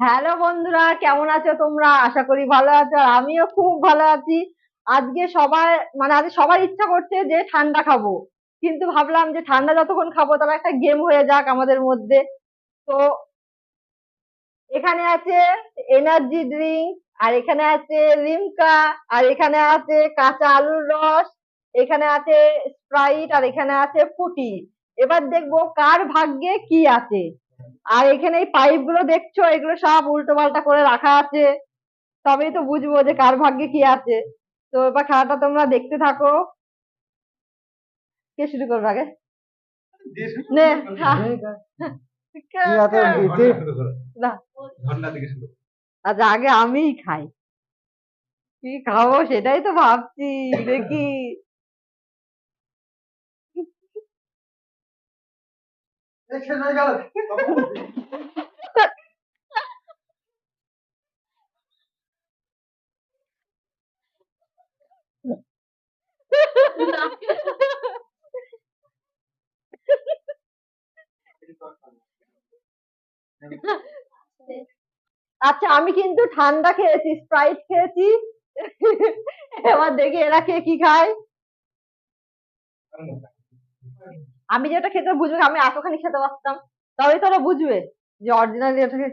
Hello বন্ধুরা, কেমন আছো তোমরা? আশা করি ভালো আছো আমিও খুব ভালো আছি। আজকে সবাই মানে আজ সবার ইচ্ছা করছে যে ঠান্ডা খাব। কিন্তু ভাবলাম যে ঠান্ডা যতক্ষণ খাব, তবে একটা গেম হয়ে যাক আমাদের মধ্যে। তো এখানে আছে এনার্জি ড্রিঙ্ক আর এখানে আছে লিমকা আর এখানে আছে কাঁচা আলুর রস, এখানে আছে স্প্রাইট আর এখানে আছে ফুটি। এবার দেখব কার ভাগ্যে কি আছে। আর এখানে এই পাইপগুলো দেখছ? এগুলো সব উল্টো পাল্টা করে রাখা আছে। তবেই তো বুঝব যে কার ভাগ্যে কি আছে। তো এবার খেলাটা তোমরা দেখতে থাকো। কে শুরু করবে আগে? নে না আচ্ছা আগে আমিই খাই। কি খাব সেটাই তো ভাবছি। দেখি। আচ্ছা আমি কিন্তু ঠান্ডা খেয়েছি স্প্রাইট খেয়েছি। এবার দেখি এরা কে কি খায়। আমি যেটা খেতে বুঝবে আমি এতখানি খেতে পারতাম। তবেই তোরা বুঝবে যে অরিজিনালি এটাকে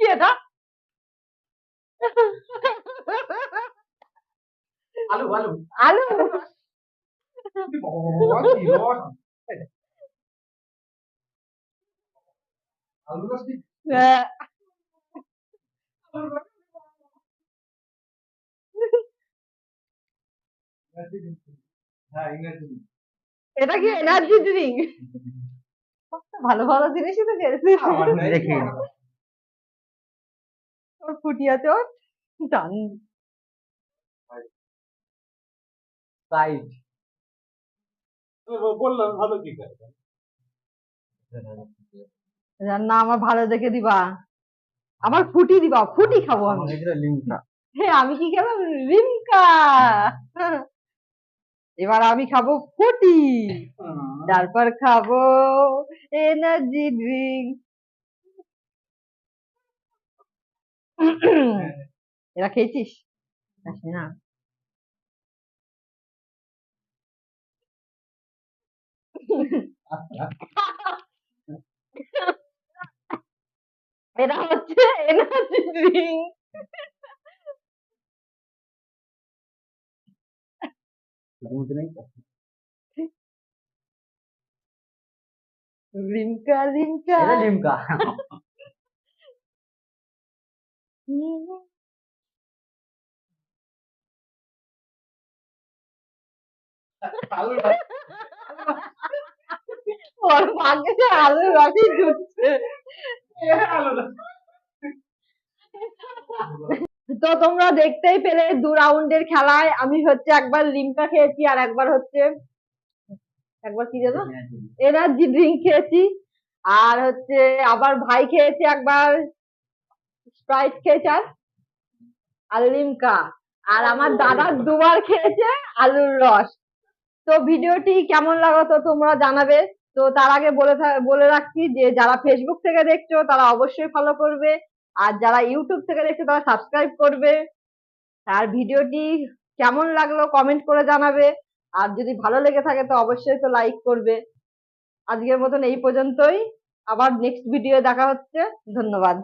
কি এটা? আলু আলু। আলু? আলু হ্যাঁ এটা কি এনার্জি ড্রিঙ্ক ভালো ভালো জিনিসই তো খেয়েছি। দেখি। ওর ফুটি আছে ওর জান সাইড বললাম ভালো কি করে না আমার ভালো দেখে দিবা। আমার ফুটি দিবা ফুটি খাব আমি। হ্যাঁ আমি কি খেলাম? রিমকা এবার আমি খাব ফুটি। তারপর খাব এনার্জি ড্রিঙ্ক এরা খেয়েছিস? না। এটা হচ্ছে এনার্জি ড্রিঙ্ক রিমকা রিমকা। আলু ওর ভাগ্যে যে আলুর ঢুকছে তো তোমরা দেখতেই পেলে দু রাউন্ডের খেলায় আমি হচ্ছে একবার লিমকা খেয়েছি আর একবার হচ্ছে, একবার কি যেন? এনার্জি ড্রিঙ্ক খেয়েছি আর হচ্ছে আবার ভাই খেয়েছে একবার, স্প্রাইট খেয়েছে আর আর লিমকা। আর আমার দাদা দুবার খেয়েছে আলুর রস। তো ভিডিওটি কেমন লাগল তো তোমরা জানাবে। তো তার আগে বলে বলে রাখছি যে যারা ফেসবুক থেকে দেখছ তারা অবশ্যই ফলো করবে। আর যারা ইউটিউব থেকে দেখছে, তারা সাবস্ক্রাইব করবে। আর ভিডিওটি কেমন লাগল কমেন্ট করে জানাবে। আর যদি ভালো লেগে থাকে, তো অবশ্যই তো লাইক করবে। আজকের মতন এই পর্যন্তই। আবার নেক্সট ভিডিও দেখা হচ্ছে। ধন্যবাদ।